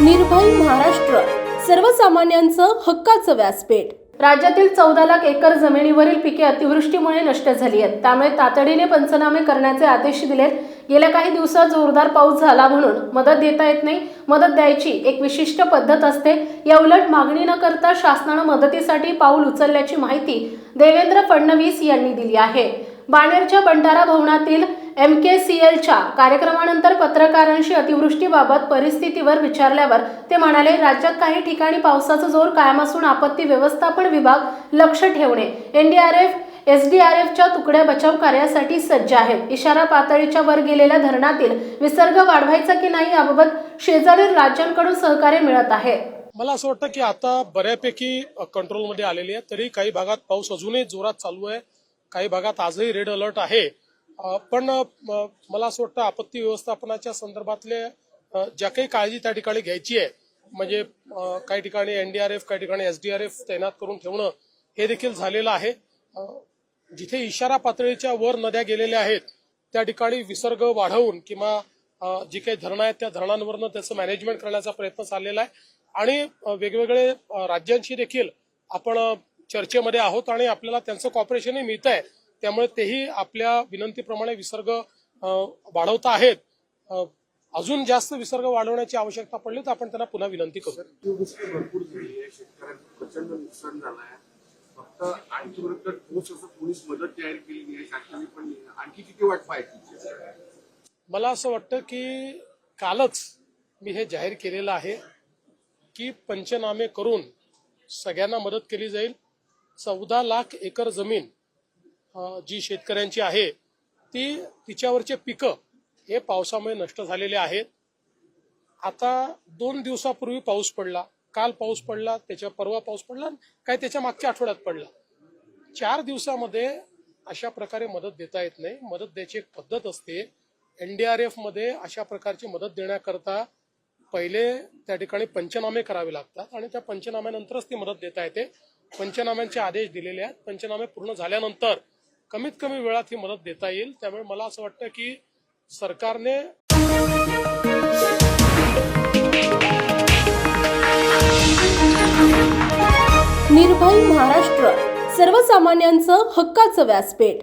निर्भय महाराष्ट्र सर्वसामान्यांचं हक्काचं व्यासपीठ. राज्यातील चौदा लाख एकर जमिनीवरील पिके अतिवृष्टीमुळे नष्ट झाली आहेत. त्यामुळे तातडीने पंचनामे करण्याचे आदेश दिलेत. गेल्या काही दिवसात जोरदार पाऊस झाला म्हणून मदत देता येत नाही. मदत द्यायची एक विशिष्ट पद्धत असते. या उलट मागणी न करता शासनानं मदतीसाठी पाऊल उचलल्याची माहिती देवेंद्र फडणवीस यांनी दिली आहे. बाणेरच्या भंडारा भवनातील एम के सी एलच्या कार्यक्रमानंतर पत्रकारांशी अतिवृष्टीबाबत परिस्थितीवर विचारल्यावर ते म्हणाले राज्यात काही ठिकाणी पावसाचा जोर कायम असून आपत्ती व्यवस्थापन विभाग लक्ष ठेवणे एनडीआरएफ एसडीआरएफच्या तुकड्या बचाव कार्यासाठी सज्ज आहेत. इशारा पातळीच्या वर गेलेल्या धरणातील विसर्ग वाढवायचा की नाही याबाबत शेजारील राज्यांकडून सहकार्य मिळत आहे. मला असं वाटतं की आता बऱ्यापैकी कंट्रोलमध्ये आलेली आहे. तरी काही भागात पाऊस अजूनही जोरात चालू आहे. काही भागात आजही रेड अलर्ट आहे. पण म- मला असं वाटतं आपत्ती व्यवस्थापनाच्या संदर्भातले ज्या काही काळजी त्या ठिकाणी घ्यायची आहे म्हणजे काही ठिकाणी एनडीआरएफ काही ठिकाणी एसडीआरएफ तैनात करून ठेवणं हे देखील झालेलं आहे. जिथे इशारा पातळीच्या वर नद्या गेलेल्या आहेत त्या ठिकाणी विसर्ग वाढवून किंवा जी काही धरणं आहेत त्या धरणांवरनं त्याचं मॅनेजमेंट करण्याचा प्रयत्न चाललेला आहे. आणि वेगवेगळे राज्यांशी देखील आपण चर्चेमध्ये आहोत आणि आपल्याला त्यांचं कॉपरेशनही मिळत आहे त्यामुळे तेही आपल्या विनंतीप्रमाणे विसर्ग वाढवता आहेत. अजून जास्त विसर्ग वाढवण्याची आवश्यकता पडली तर आपण त्यांना पुन्हा विनंती करू. अतिवृष्टी भरपूर झाली आहे. शेतकऱ्यांचं प्रचंड नुकसान झालं आहे. फक्त आणखी बरोबर ठोस असं कोणीच मदत जाहीर केली नाही शासनाने पण नाही. आणखी किती वाट पाहायची? मला असं वाटतं की कालच मी हे जाहीर केलेलं आहे की पंचनामे करून सगळ्यांना मदत केली जाईल. चौदा लाख एकर जमीन जी शेतकऱ्यांची आहे ती तिच्यावरचे पिकं हे पावसामुळे नष्ट झालेले आहेत. आता दोन दिवसापूर्वी पाऊस पडला काल पाऊस पडला त्याच्या परवा पाऊस पडला काय त्याच्या मागच्या आठवड्यात पडला. चार दिवसामध्ये अशा प्रकारे मदत देता येत नाही. मदत द्यायची एक पद्धत असते. एनडीआरएफमध्ये अशा प्रकारची मदत देण्याकरता पहिले त्या ठिकाणी पंचनामे करावे लागतात आणि त्या पंचनाम्यानंतरच ती मदत देता येते. पंचनाम्यांचे आदेश दिलेले आहेत. पंचनामे पूर्ण झाल्यानंतर कमीत कमी वेळात ही मदत देता येईल. त्यामुळे मला असं वाटतं की सरकारने निर्भय महाराष्ट्र सर्वसामान्यांचं हक्काचं व्यासपीठ.